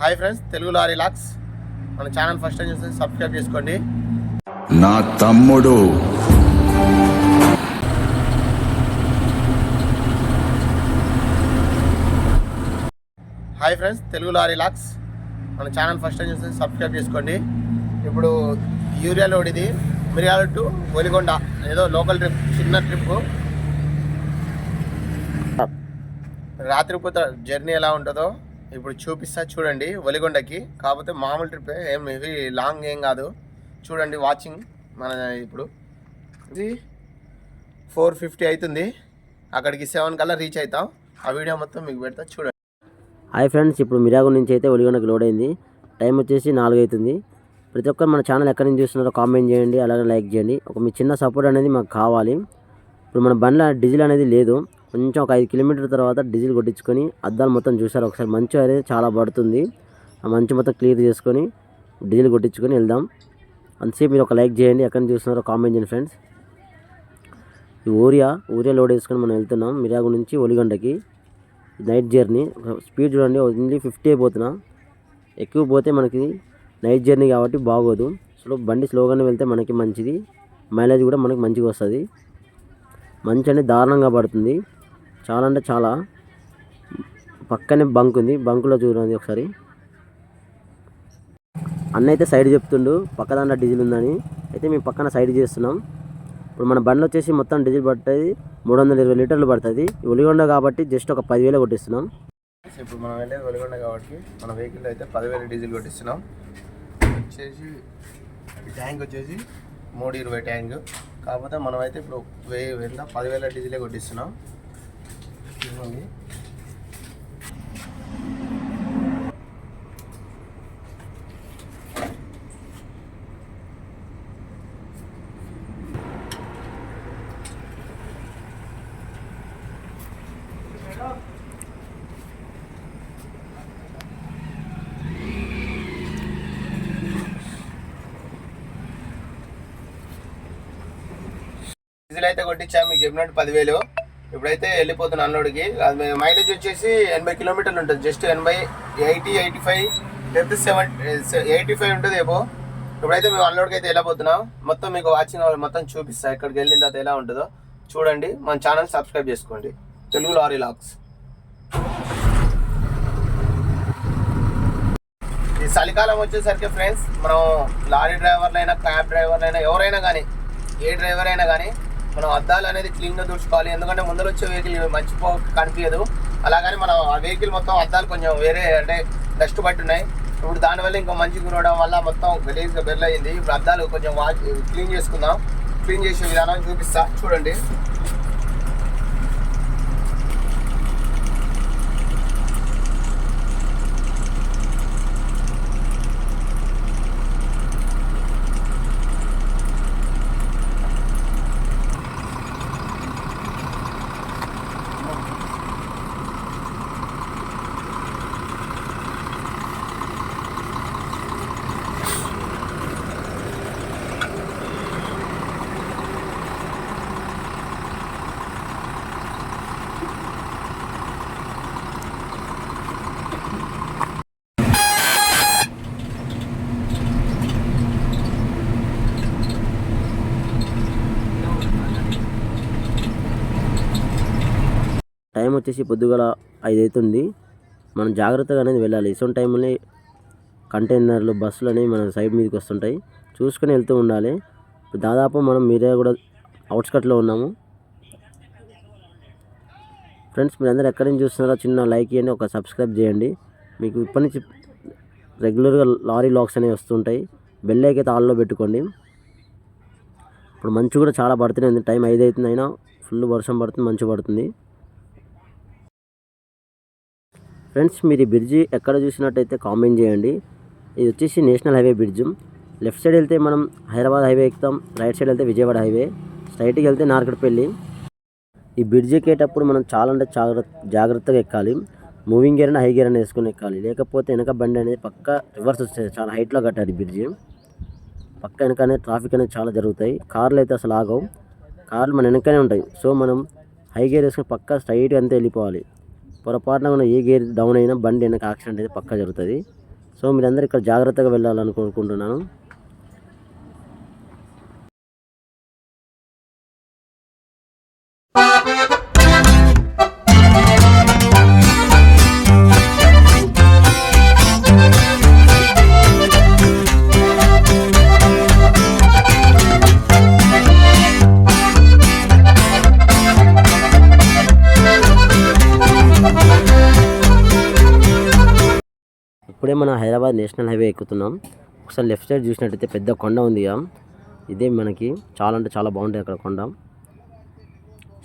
Hi friends Telugu lorry logs మన channel first time చూస్తే subscribe చేసుకోండి. నా తమ్ముడు. Hi friends Telugu lorry logs మన ఛానల్ ఫస్ట్ టైం చూస్తే సబ్స్క్రైబ్ చేసుకోండి. ఇప్పుడు యూరియా లోడ్ ఇది మిరియాల టు ఒలిగొండ ఏదో లోకల్ ట్రిప్ చిన్న ట్రిప్ రాత్రిపూట జర్నీ ఎలా ఉంటుందో ఇప్పుడు చూపిస్తా చూడండి ఒలిగొండకి. కాకపోతే మామూలు ట్రిప్ ఏం ఇది లాంగ్ ఏం కాదు. చూడండి వాచింగ్ మన ఇప్పుడు. ఇది ఫోర్ ఫిఫ్టీ అవుతుంది అక్కడికి సెవెన్ కల్లా రీచ్ అవుతాం ఆ వీడియో మొత్తం మీకు పెడతా చూడండి. హాయ్ ఫ్రెండ్స్ ఇప్పుడు మిరాగు నుంచి అయితే ఒలిగొండకి లోడ్ అయింది. టైం వచ్చేసి నాలుగు అవుతుంది. ప్రతి ఒక్కరు మన ఛానల్ ఎక్కడి నుంచి చూస్తున్నారో కామెంట్ చేయండి అలాగే లైక్ చేయండి. ఒక మీ చిన్న సపోర్ట్ అనేది మాకు కావాలి. ఇప్పుడు మన బండ్ల డీజిల్ అనేది లేదు. కొంచెం ఒక ఐదు కిలోమీటర్ తర్వాత డీజిల్ కొట్టించుకొని అద్దాలు మొత్తం చూసారు ఒకసారి మంచు అనేది చాలా పడుతుంది. ఆ మంచు మొత్తం క్లియర్ చేసుకొని డీజిల్ కొట్టించుకొని వెళ్దాం. అంతసేపు మీరు ఒక లైక్ చేయండి. ఎక్కడ నుంచి చూస్తున్నారో కామెంట్ చేయండి ఫ్రెండ్స్. ఈ ఊరియా ఊరియా లోడ్ వేసుకొని మనం వెళ్తున్నాం. మిర్యాగు నుంచి ఒలిగొండకి నైట్ జర్నీ. స్పీడ్ చూడండి. ఓన్లీ ఫిఫ్టీ అయిపోతున్నా. ఎక్కువ పోతే మనకి నైట్ జర్నీ కాబట్టి బాగోదు. స్లో బండి స్లోగానే వెళ్తే మనకి మంచిది. మైలేజ్ కూడా మనకి మంచిగా వస్తుంది. మంచి అనేది దారుణంగా పడుతుంది. చాలా అంటే చాలా. పక్కనే బంక్ ఉంది. బంకులో చూడండి ఒకసారి. అన్న అయితే సైడ్ చెప్తుండు. పక్క దాంట్లో డీజిల్ ఉందని. అయితే మేము పక్కన సైడ్ చేస్తున్నాం. ఇప్పుడు మన బండి వచ్చేసి మొత్తం డీజిల్ పడుతుంది. మూడు వందల ఇరవై లీటర్లు పడుతుంది. ఒలిగొండ కాబట్టి జస్ట్ ఒక పదివేలు కొట్టిస్తున్నాం. ఇప్పుడు మనం వెళ్ళేది ఒలిగొండ కాబట్టి మన వెహికల్ అయితే పదివేల డీజిల్ కొట్టిస్తున్నాం. వచ్చేసి ట్యాంక్ వచ్చేసి మూడు ఇరవై ట్యాంక్. కాకపోతే మనం అయితే ఇప్పుడు వెయ్యి ఎంత పదివేల డీజిలే కొట్టిస్తున్నాం. చూడండి. డీజిల్ అయితే కొట్టించా మీకు చెప్పినట్టు పదివేలు. ఇప్పుడైతే వెళ్ళిపోతున్నా అన్నోడికి అది మైలేజ్ వచ్చేసి ఎనభై కిలోమీటర్లు ఉంటుంది. జస్ట్ ఎనభై ఎయిటీ ఎయిటీ ఫైవ్ లేకపోతే సెవెన్ ఎయిటీ ఫైవ్ ఉంటుంది ఏమో ఇప్పుడైతే మేము అన్నోడికి అయితే వెళ్ళిపోతున్నాం మొత్తం మీకు వాచింగ్ మొత్తం చూపిస్తాను ఇక్కడికి వెళ్ళిన తర్వాత ఎలా ఉంటుందో చూడండి. మన ఛానల్ సబ్స్క్రైబ్ చేసుకోండి. Telugu lorry logs. ఈ చలికాలం వచ్చేసరికి ఫ్రెండ్స్ మనం లారీ డ్రైవర్లైనా క్యాబ్ డ్రైవర్లైనా ఎవరైనా కానీ ఏ డ్రైవర్ అయినా కానీ మనం అద్దాలు అనేది క్లీన్గా తుడుచుకోవాలి. ఎందుకంటే ముందర వచ్చే వెహికల్ మంచిపో కనిపించదు. అలాగని మనం ఆ వెహికల్ మొత్తం అద్దాలు కొంచెం వేరే అంటే డస్ట్ పట్టి ఉన్నాయి. ఇప్పుడు దానివల్ల ఇంకా మంచి గురవడం వల్ల మొత్తం గలీజ్గా బెర్లయింది ఇప్పుడు అద్దాలు కొంచెం వాష్ క్లీన్ చేసుకుందాం. క్లీన్ చేసే విధానం చూపిస్తా. చూడండి. టైం వచ్చేసి పొద్దుగల ఐదు అవుతుంది మనం జాగ్రత్తగా అనేది వెళ్ళాలి. ఇసొంటి టైంలో కంటైనర్లు బస్సులు అనేవి మన సైడ్ మీదకి వస్తుంటాయి చూసుకొని వెళ్తూ ఉండాలి. దాదాపు మనం మీరే కూడా అవుట్స్కట్లో ఉన్నాము. ఫ్రెండ్స్ మీరు ఎక్కడి నుంచి చూస్తున్నారో చిన్న లైక్ చేయండి ఒక సబ్స్క్రైబ్ చేయండి. మీకు ఇప్పటి నుంచి రెగ్యులర్గా లారీ లాక్స్ అనేవి వస్తుంటాయి. బెల్ అయితే ఆల్లో పెట్టుకోండి. ఇప్పుడు మంచు కూడా చాలా పడుతూనే ఉంది టైం ఐదు అవుతుంది అయినా ఫుల్ వర్షం పడుతుంది మంచు పడుతుంది. ఫ్రెండ్స్ మీరు ఈ బ్రిడ్జి ఎక్కడ చూసినట్టయితే కామెంట్ చేయండి. ఇది వచ్చేసి national highway bridge. Left side వెళ్తే మనం హైదరాబాద్ హైవే ఎక్కుతాం. రైట్ సైడ్ వెళ్తే విజయవాడ హైవే. స్ట్రైట్కి వెళ్తే నార్కట్పల్లి. ఈ బ్రిడ్జ్ ఎక్కేటప్పుడు మనం చాలా అంటే జాగ్రత్త జాగ్రత్తగా ఎక్కాలి. మూవింగ్ గేర్ అయినా హై గేర్ అయినా వేసుకొని ఎక్కాలి. లేకపోతే వెనక బండి అనేది పక్క రివర్స్ వస్తుంది. చాలా హైట్లో కట్టారు ఈ బ్రిడ్జి. పక్క వెనక అనేది ట్రాఫిక్ అనేది చాలా జరుగుతాయి. కార్లు అయితే అసలు ఆగవు. కార్లు మన వెనకనే ఉంటాయి. సో మనం హై గేర్ వేసుకుని పక్క స్ట్రైట్గా అంతే వెళ్ళిపోవాలి. పొరపాటున మనం ఏ గేర్ డౌన్ అయినా బండి వెనక యాక్సిడెంట్ అయితే పక్కా జరుగుతుంది. సో మీరందరూ ఇక్కడ జాగ్రత్తగా వెళ్ళాలని కోరుకుంటున్నాను ఇప్పుడే మనం హైదరాబాద్ నేషనల్ హైవే ఎక్కుతున్నాం. ఒకసారి లెఫ్ట్ సైడ్ చూసినట్టయితే పెద్ద కొండ ఉంది ఇదే మనకి చాలా అంటే చాలా బాగుంటుంది అక్కడ కొండ.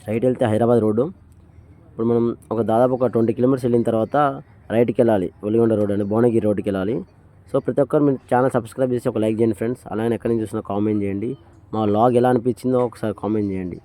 రైట్ వెళ్తే హైదరాబాద్ రోడ్డు. ఇప్పుడు మనం ఒక దాదాపు ఒక ట్వంటీ కిలోమీటర్స్ వెళ్ళిన తర్వాత రైట్కి వెళ్ళాలి. ఒలిగొండ రోడ్ అని భువనగిరి రోడ్డుకి వెళ్ళాలి. సో ప్రతి ఒక్కరు మీరు ఛానల్ సబ్స్క్రైబ్ చేసి ఒక లైక్ చేయండి ఫ్రెండ్స్. అలాగే ఎక్కడి నుంచి చూసినా కామెంట్ చేయండి. మా లాగ్ ఎలా అనిపించిందో ఒకసారి కామెంట్ చేయండి.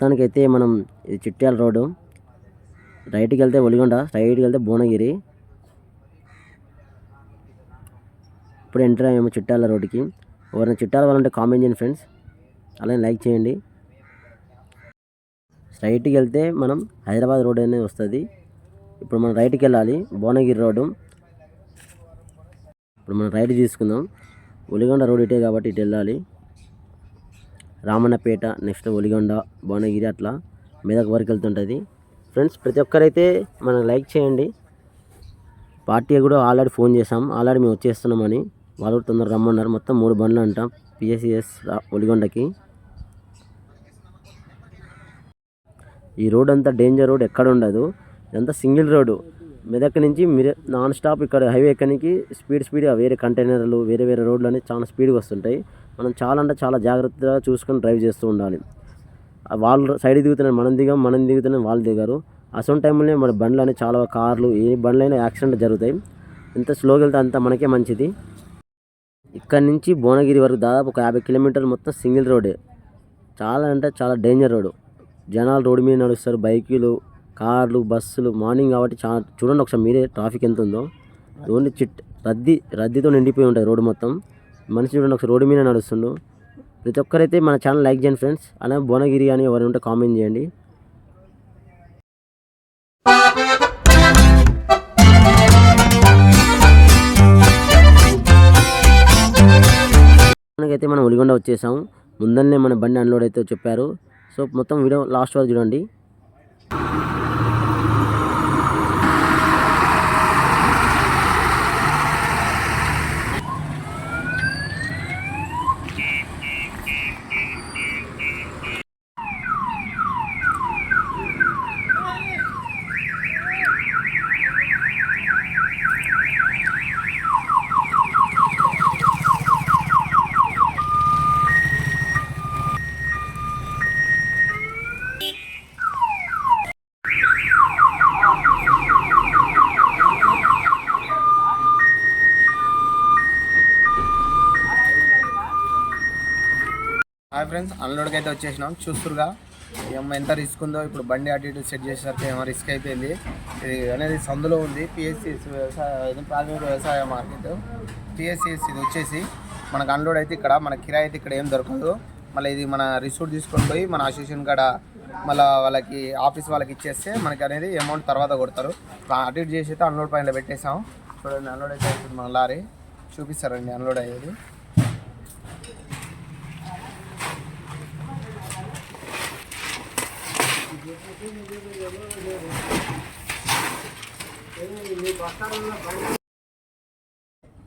మొత్తానికైతే మనం ఇది చిట్యాల రోడ్డు. రైట్కి వెళ్తే ఒలిగొండ స్ట్రైట్కి వెళ్తే భువనగిరి. ఇప్పుడు ఎంటర్ అయ్యాము చిట్టాల రోడ్డుకి. ఎవరైనా చిట్టాల వాళ్ళంటే కామెంట్ చేయండి ఫ్రెండ్స్. అలాగే లైక్ చేయండి. స్ట్రైట్కి వెళ్తే మనం హైదరాబాద్ రోడ్ అనేది వస్తుంది. ఇప్పుడు మనం రైట్కి వెళ్ళాలి భువనగిరి రోడ్డు. ఇప్పుడు మనం రైట్ తీసుకుందాం. ఒలిగొండ రోడ్ ఇటే కాబట్టి ఇటు వెళ్ళాలి రామన్నపేట నెక్స్ట్ ఒలిగొండ భువనగిరి అట్లా మెదక్ వరకు వెళ్తుంటుంది ఫ్రెండ్స్ ప్రతి ఒక్కరైతే మనం లైక్ చేయండి. పార్టీ కూడా ఆల్రెడీ ఫోన్ చేసాం ఆల్రెడీ మేము వచ్చేస్తున్నామని. వాళ్ళు కూడా తొందరగా రమ్మన్నారు. మొత్తం మూడు బండ్లు అంటాం పిఎస్సిఎస్ ఒలిగొండకి. ఈ రోడ్ అంతా డేంజర్ రోడ్ ఎక్కడ ఉండదు. ఇదంతా సింగిల్ రోడ్డు మెదక్ నుంచి మీరు నాన్ స్టాప్ ఇక్కడ హైవే ఎక్కడికి స్పీడ్ స్పీడ్గా వేరే కంటైనర్లు వేరే వేరే రోడ్లు అనేవి చాలా స్పీడ్గా వస్తుంటాయి. మనం చాలా అంటే చాలా జాగ్రత్తగా చూసుకొని డ్రైవ్ చేస్తూ ఉండాలి. వాళ్ళు సైడ్ దిగుతున్నారు మనం దిగాం మనం దిగుతున్నాం వాళ్ళు దిగారు. అసలు టైంలోనే మన బండ్లు అనేవి చాలా కార్లు ఏ బండ్లైనా యాక్సిడెంట్ జరుగుతాయి. ఎంత స్లోగా వెళ్తే అంత మనకే మంచిది. ఇక్కడ నుంచి భువనగిరి వరకు దాదాపు ఒక యాభై కిలోమీటర్లు మొత్తం సింగిల్ రోడే చాలా అంటే చాలా డేంజర్ రోడ్ జనాలు రోడ్డు మీద నడుస్తారు బైకులు కార్లు బస్సులు మార్నింగ్ కాబట్టి చాలా చూడండి ఒకసారి మీరే ట్రాఫిక్ ఎంత ఉందో ఓన్లీ చిట్ రద్దీ రద్దీతో నిండిపోయి ఉంటుంది రోడ్డు మొత్తం. మనిషి చూడండి ఒకసారి రోడ్డు మీద నడుస్తుండు. ప్రతి ఒక్కరైతే మన ఛానల్ లైక్ చేయండి ఫ్రెండ్స్. అలాగే భువనగిరి అని ఎవరు ఉంటే కామెంట్ చేయండి. మనకైతే మనం ఒలిగొండ వచ్చేసాం. ముందరనే మన బండి అన్లోడ్ అయితే చెప్పారు. సో మొత్తం వీడియో లాస్ట్ వరకు చూడండి హాయ్ ఫ్రెండ్స్ అన్లోడ్కి అయితే వచ్చేసినాం. చూస్తురుగా. ఏమో ఎంత రిస్క్ ఉందో ఇప్పుడు బండి అటు ఇటు సెట్ చేసేసరికి ఏమో రిస్క్ అయిపోయింది. ఇది అనేది సందులో ఉంది. పిఎస్సిఎస్ వ్యవసాయ ప్రాథమిక వ్యవసాయ మార్కెట్. పిఎస్సిఎస్ ఇది వచ్చేసి మనకు అన్లోడ్ అయితే ఇక్కడ మన కిరాయి అయితే ఇక్కడ ఏం దొరకదు. మళ్ళీ ఇది మన రిసూట్ తీసుకొని పోయి మన అసోసియేషన్ కాడ మళ్ళీ వాళ్ళకి ఆఫీస్ వాళ్ళకి ఇచ్చేస్తే మనకి అనేది అమౌంట్ తర్వాత కొడతారు. అటు ఇటు చేసి అయితే అన్లోడ్ పైన పెట్టేసాం చూడండి అన్లోడ్ అయితే మన లారీ. చూపిస్తారండి అన్లోడ్ అయ్యేది.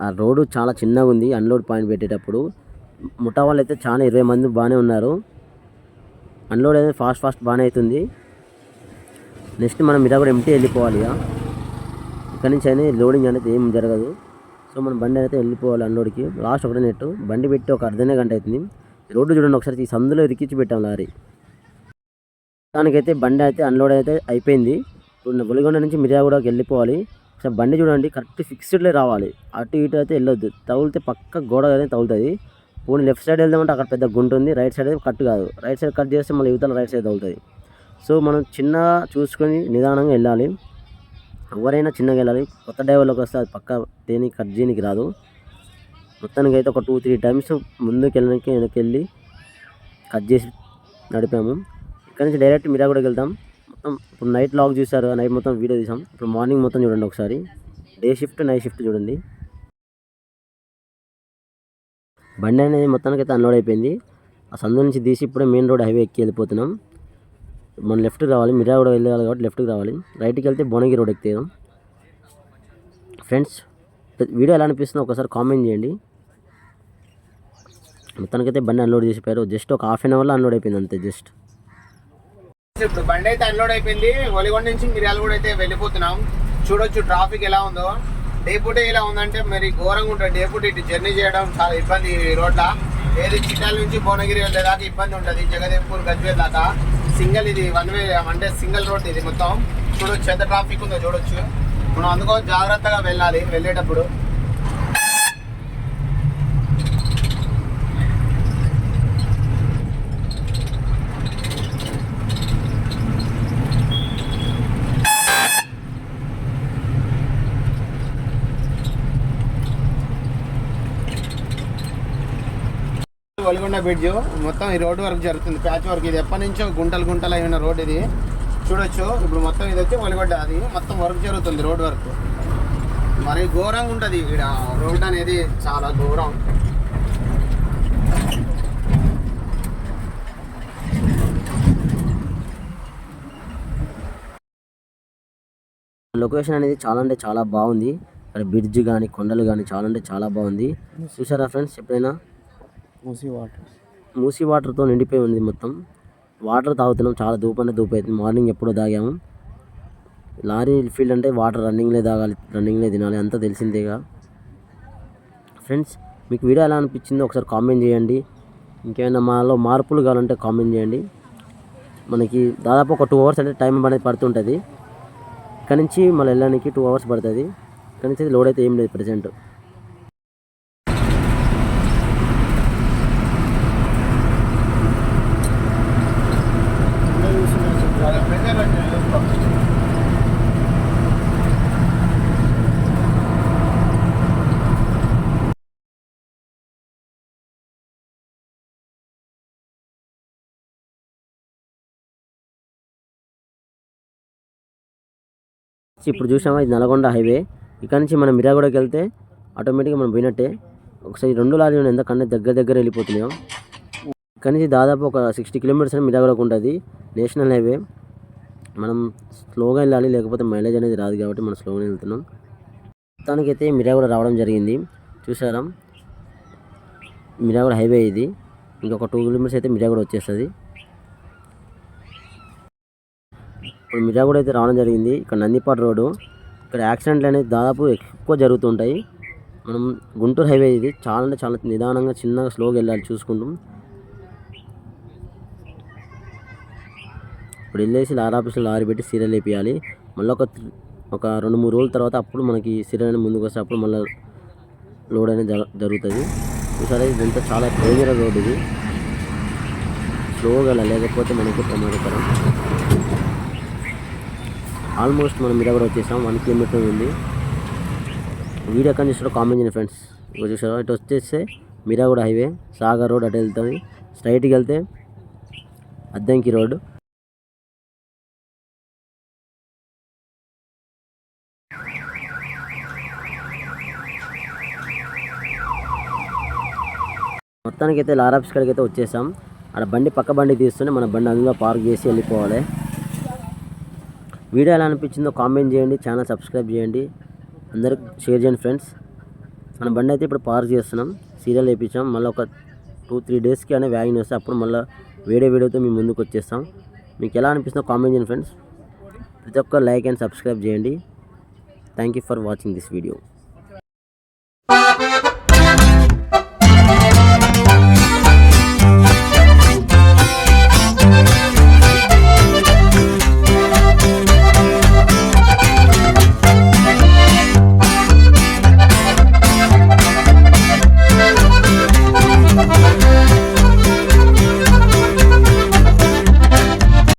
ఆ రోడ్డు చాలా చిన్నగా ఉంది అన్లోడ్ పాయింట్ పెట్టేటప్పుడు. ముఠా వాళ్ళు అయితే చాలా ఇరవై మంది బాగానే ఉన్నారు. అన్లోడ్ అయితే ఫాస్ట్ ఫాస్ట్ బాగానే అవుతుంది. నెక్స్ట్ మనం మీద కూడా ఎంటీ వెళ్ళిపోవాలి ఇక. ఇక్కడ నుంచి అయినా లోడింగ్ అనేది ఏం జరగదు. సో మనం బండి అయితే వెళ్ళిపోవాలి అన్లోడ్కి లాస్ట్ ఒకటే నెట్టు బండి పెట్టి ఒక అర్ధనే గంట అవుతుంది. రోడ్డు చూడండి ఒకసారి ఈ సందులో ఇరికించి పెట్టాం లారీ. దానికైతే బండి అయితే అన్లోడ్ అయితే అయిపోయింది. ఇప్పుడు ఒలిగొండ నుంచి మిర్యాగూడకి వెళ్ళిపోవాలి. ఒకసారి బండి చూడండి కరెక్ట్ ఫిక్స్డ్లే రావాలి. అటు ఇటు అయితే వెళ్ళొద్దు. తగిలితే పక్క గోడ అనేది తగులుతుంది. పోనీ లెఫ్ట్ సైడ్ వెళ్దామంటే అక్కడ పెద్ద గుంట ఉంది. రైట్ సైడ్ అయితే కట్ కాదు. రైట్ సైడ్ కట్ చేస్తే మళ్ళీ యువతల రైట్ సైడ్ తగులుతుంది. సో మనం చిన్నగా చూసుకొని నిదానంగా వెళ్ళాలి. ఎవరైనా చిన్నగా వెళ్ళాలి. కొత్త డ్రైవర్లోకి వస్తే అది పక్క దేని కట్ చేయడానికి రాదు. మొత్తానికి అయితే ఒక టూ త్రీ టైమ్స్ ముందుకు వెళ్ళడానికి వెనక్కి వెళ్ళి కట్ చేసి నడిపాము. ఇక్కడ నుంచి డైరెక్ట్ కూడా వెళ్తాం మొత్తం ఇప్పుడు నైట్ లాగ్ చూసారు నైట్ మొత్తం వీడియో తీసాం. ఇప్పుడు మార్నింగ్ మొత్తం చూడండి ఒకసారి. డే షిఫ్ట్ నైట్ షిఫ్ట్ చూడండి. బండి అనేది మొత్తానికి అయితే అన్లోడ్ అయిపోయింది. ఆ సందు నుంచి తీసి ఇప్పుడే మెయిన్ రోడ్ హైవే ఎక్కి వెళ్ళిపోతున్నాం. మనం లెఫ్ట్కి రావాలి. మిరాగూడ వెళ్ళాలి కాబట్టి లెఫ్ట్కి రావాలి. రైట్కి వెళ్తే భువనగిరి రోడ్ ఎక్కుతాం. ఫ్రెండ్స్ వీడియో ఎలా అనిపిస్తుందో ఒకసారి కామెంట్ చేయండి. మొత్తానికైతే బండి అన్లోడ్ చేసిపోయారు. జస్ట్ ఒక హాఫ్ అన్ అవర్లో అన్లోడ్ అయిపోయింది అంతే జస్ట్ ఇప్పుడు బండి అయితే అన్లోడ్ అయిపోయింది. ఒలిగొండ నుంచి మిర్యాల కూడా అయితే వెళ్ళిపోతున్నాం. చూడొచ్చు ట్రాఫిక్ ఎలా ఉందో. డే పూటే ఎలా ఉందంటే మరి ఘోరంగా ఉంటుంది. డే పూట ఇటు జర్నీ చేయడం చాలా ఇబ్బంది ఈ రోడ్ల. ఏది చిట్టాల నుంచి భువనగిరి వెళ్ళేదాకా ఇబ్బంది ఉంటుంది. జగదేవ్పూర్ గజ్వేల్ దాకా. సింగిల్ ఇది వన్ వే అంటే సింగిల్ రోడ్ ఇది మొత్తం. చూడొచ్చు ఎంత ట్రాఫిక్ ఉందో చూడొచ్చు. మనం అందుకో జాగ్రత్తగా వెళ్ళాలి వెళ్ళేటప్పుడు. ఒలిగొండ బ్రిడ్జ్. మొత్తం ఈ రోడ్డు వరకు జరుగుతుంది. ప్యాచ్ వర్క్ ఇది ఎప్పటి నుంచో గుంటలు గుంటలు అయిన రోడ్ ఇది. చూడొచ్చు. ఇప్పుడు మొత్తం ఇది వచ్చి ఒలిగొండ అది. మొత్తం వర్క్ జరుగుతుంది రోడ్ వర్క్. మరి ఘోరంగా ఉంటుంది ఇక్కడ. రోడ్ అనేది చాలా ఘోరం. లొకేషన్ అనేది చాలా అంటే చాలా బాగుంది. అక్కడ బ్రిడ్జ్ కానీ కొండలు కానీ చాలా అంటే చాలా బాగుంది. చూసారా ఫ్రెండ్స్ ఎప్పుడైనా? మూసి వాటర్. మూసి వాటర్తో నిండిపోయి ఉంది మొత్తం. వాటర్ తాగుతున్నాం చాలా దూపంటే దూపు అవుతుంది మార్నింగ్ ఎప్పుడో తాగాము. లారీ ఫీల్డ్ అంటే వాటర్ రన్నింగ్లే తాగాలి రన్నింగ్లే తినాలి అంతా తెలిసిందేగా ఫ్రెండ్స్ మీకు వీడియో ఎలా అనిపించిందో ఒకసారి కామెంట్ చేయండి. ఇంకేమైనా మాలో మార్పులు కావాలంటే కామెంట్ చేయండి. మనకి దాదాపు ఒక టూ అవర్స్ అంటే టైం అనేది పడుతుంటుంది. ఇక్కడ నుంచి మళ్ళీ వెళ్ళడానికి టూ అవర్స్ పడుతుంది. ఇక్కడ నుంచి లోడ్ అయితే ఏం లేదు ప్రజెంట్. ఇప్పుడు చూసామా ఇది నల్గొండ హైవే. ఇక్కడ నుంచి మనం మిరాగూడకి వెళ్తే ఆటోమేటిక్గా మనం పోయినట్టే. ఒకసారి రెండు లారీలు ఎందుకంటే దగ్గర దగ్గర వెళ్ళిపోతున్నాం ఇక్కడ నుంచి దాదాపు ఒక సిక్స్టీ కిలోమీటర్స్ మిరాగూడకు ఉంటుంది. National highway. మనం స్లోగా వెళ్ళాలి లేకపోతే మైలేజ్ అనేది రాదు కాబట్టి మనం స్లోగా వెళ్తున్నాం. మొత్తానికైతే మిరాగూడ రావడం జరిగింది. చూసారా? మిరాగూడ హైవే ఇది. ఇంకొక టూ కిలోమీటర్స్ అయితే మిరాగూడ వచ్చేస్తుంది. ఇప్పుడు మిర్యాగూడ అయితే రావడం జరిగింది. ఇక్కడ నందిపాడు రోడ్డు. ఇక్కడ యాక్సిడెంట్లు అనేది దాదాపు ఎక్కువ జరుగుతుంటాయి. మనం గుంటూరు హైవే ఇది. చాలా అంటే చాలా నిదానంగా చిన్నగా స్లోగా వెళ్ళాలి చూసుకుంటాం. ఇప్పుడు వెళ్ళేసి లారీ ఆఫీస్లో లారీ పెట్టి సీరియల్ వేపియాలి. మళ్ళీ ఒక ఒక రెండు మూడు రోజుల తర్వాత అప్పుడు మనకి సీరియల్ అనేది ముందుకు వస్తే అప్పుడు మళ్ళీ లోడ్ అనేది జరుగుతుంది. చూసారా ఇదంతా చాలా డేంజరస్ రోడ్ ఇది. స్లోగా వెళ్ళాలి లేకపోతే మనకి ప్రమాదకరం. ఆల్మోస్ట్ మనం మీద కూడా వచ్చేసాం. వన్ కిలోమీటర్ ఉంది. వీడియో కానీ చూసారో కామెంట్ చేయండి ఫ్రెండ్స్ ఇక చూసారో? ఇటు వచ్చేస్తే మిరాగూడ హైవే సాగర్ రోడ్ అటు వెళ్తుంది స్ట్రైట్కి వెళ్తే అద్దంకి రోడ్. మొత్తానికైతే లారాప్స్ కాడికి అయితే వచ్చేసాం. అక్కడ బండి పక్క బండి తీస్తుంటే మన బండి అందులో పార్క్ చేసి వెళ్ళిపోవాలి. వీడియో ఎలా అనిపించిందో కామెంట్ చేయండి ఛానల్ సబ్స్క్రైబ్ చేయండి. అందరికి షేర్ చేయండి ఫ్రెండ్స్ మన బండి అయితే ఇప్పుడు పార్క్ చేస్తున్నాం. సీరియల్ వేయించాం మళ్ళీ ఒక టూ త్రీ డేస్కి అనే వ్యాగన్ వస్తే అప్పుడు మళ్ళీ వేరే వీడియోతో మీ ముందుకు వచ్చేస్తాం. మీకు ఎలా అనిపిస్తుందో కామెంట్ చేయండి ఫ్రెండ్స్ ప్రతి ఒక్క లైక్ అండ్ సబ్స్క్రైబ్ చేయండి. Thank you for watching this video